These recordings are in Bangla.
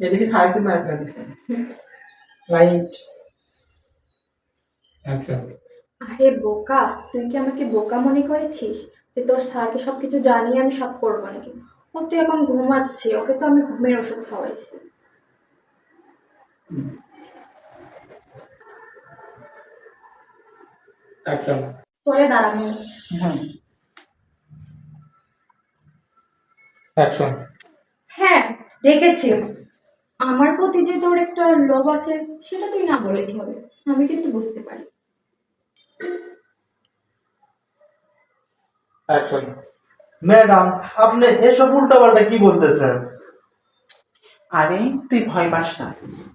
এদিকে সাড়ে তিন মার্ক দিছে অ্যাকশন আরে বোকা তুই কি আমাকে বোকা মনে করেছিস যে তোর স্যারকে সব কিছু জানিয়ে আমি সব করব নাকি? ও তুই এখন ঘুমাচ্ছে ওকে তো আমি ঘুমের ওষুধ খাওয়াইছি। চলে অ্যাকশন হ্যাঁ দেখেছি। আমার প্রতি যে তোর একটা লোভ আছে সেটা তুই না বলে কি হবে আমি কিন্তু বুঝতে পারি। ম্যাডাম আপনি এসব উল্টাপাল্টা কি বলতেছেন? আরে তুই ভয় পাস না।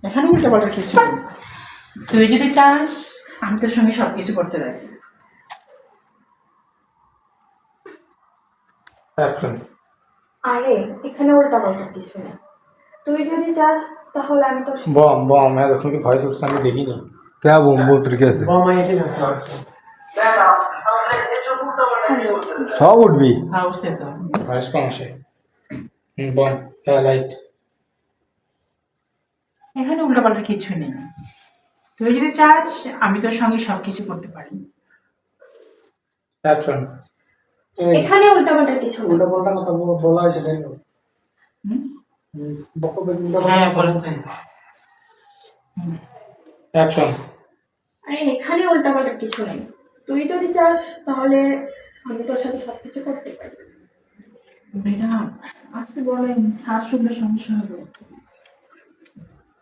এখানে উল্টো পাল্টা কিছু নেই। তুই যদি চাস আমি তোর সঙ্গে সব কিছু করতে রাজি। অ্যাকশন আরে এখানে উল্টা পাল্টা কিছু নেই। তুই যদি চাস তাহলে আমি তোর সাথে- বম বম এতক্ষণ কি ভয়েস উঠছে আমি দেখিনি क्या बोम बोल तरीके से ম্যাডাম আপনি এসব উল্টাপাল্টা কি বলতেছেন सौ उठबी হ্যাঁ বুঝতে তো ভয়েস কম আসে হুম বম খেলা লাইট এখানে উল্টো পাল্টা কিছু নেই তুই যদি চাস আমি তোর সঙ্গে সব কিছু করতে পারি অ্যাকশন এখানে উল্টা পাল্টা কিছু নেই উল্টাপাল্টা কথা বল- বলা হয়েছে তাই উল্টাপাল্টা হ্যাঁ অ্যাকশন আরে এখানে উল্টা পাল্টা কিছু নেই। তুই যদি চাস তাহলে আমি তোর সাথে সব কিছু করতে পারি। ম্যাডাম আসতে বলেন স্যার শুনলে সমস্যা হবে।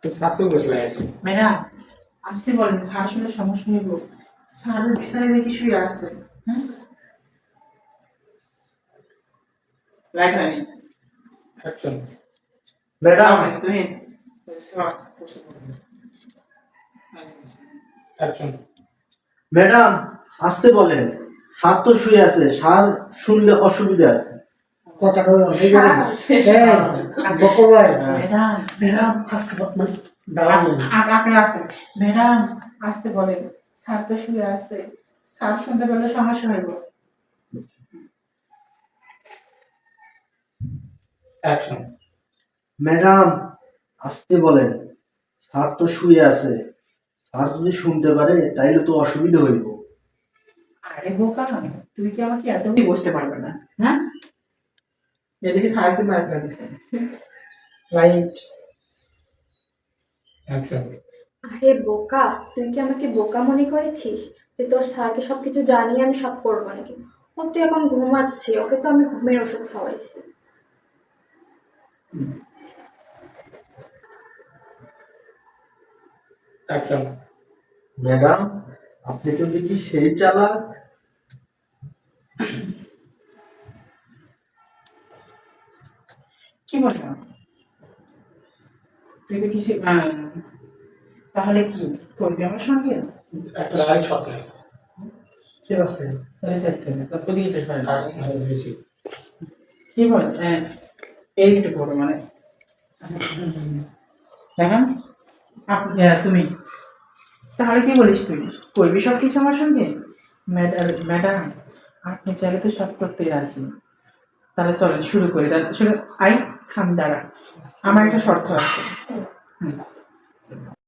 তো সাত বসে আছে ম্যাডাম আসতে বলেন স্যার শুনলে সমস্যা হইব স্যার বিছানায় দেখি শুয়ে আছে। হ্যাঁ? লাইট হয়নি অ্যাকশন ম্যাডাম তুমি অ্যাকশন ম্যাডাম আসতে বলেন। স্যার তো শুয়ে আছে স্যার শুনলে অসুবিধা আছে। কথাটা ম্যাডাম। মানে ম্যাডাম আসতে বলেন। স্যার তো শুয়ে আছে। স্যার শুনতে পেলে সমস্যা হইব অ্যাকশন ম্যাডাম আসতে বলেন। স্যার তো শুয়ে আছে। স্যার যদি শুনতে পারে তাইলে তো অসুবিধা হইব। আরে বোকা তুমি কি আমাকে এত বসতে পারবে না? হ্যাঁ? এদিকে তিন মার্ক দিছে। লাইট অ্যাকশন আরে বোকা তুই কি আমাকে বোকা মনে করেছিস? যে তোর স্যারকে সবকিছু জানিয়ে আমি সব করব নাকি? ও তুই এখন ঘুমাচ্ছে ওকে তো আমি ঘুমের ওষুধ খাওয়াইছি। অ্যাকশন ম্যাডাম আপনি তো দেখি সেই চালাক? কি বলছো তুই তো কিছু তাহলে কি করবি আমার সঙ্গে? একটা লাইট শট ঠিক আছে। তাহলে সেট থেকে তারপর দিকে একটু সরে দাঁড়া। বেশি। কি বল হ্যাঁ এই একটু করো মানে। আহ, তুমি। তাহলে কি বলিস তুই? করবি সব কিছু আমার সঙ্গে? ম্যাডাম, আপনি চাইলে তো সব করতে আছি তাহলে চলেন, শুরু করি। শুরু আই, থাম, দাঁড়া। আমার একটা শর্ত আছে। হুম।